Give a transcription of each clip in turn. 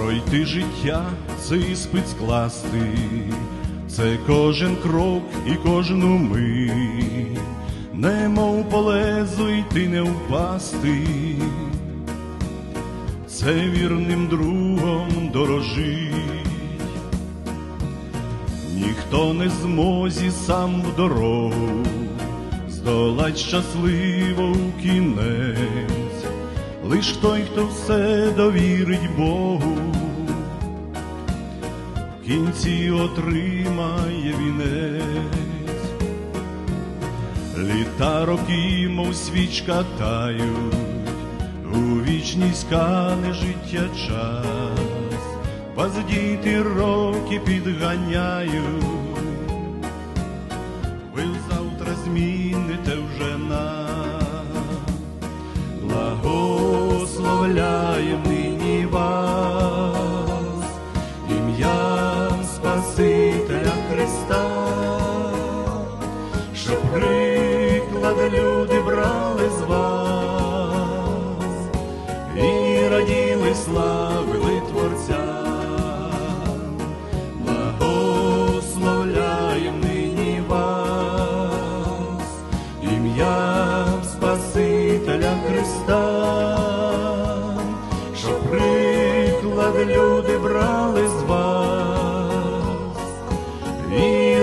Пройти життя, це іспит скласти, це кожен крок і кожну мить, немов по лезу йти не впасти, це вірним другом дорожить. Ніхто не змозі сам в дорогу. Здолать щасливо у кінець, лиш той, хто все довірить Богу, в кінці отримає вінець, літа роки, мов свічка тають, у вічність кане життя час, вас діти роки підганяють. Христа, щоб приклад люди брали з вас і раділи, славили Творця. Благословляєм нині вас, ім'ям Спасителя Христа, щоб приклад люди брали з вас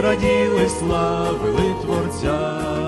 раділи, славили Творця.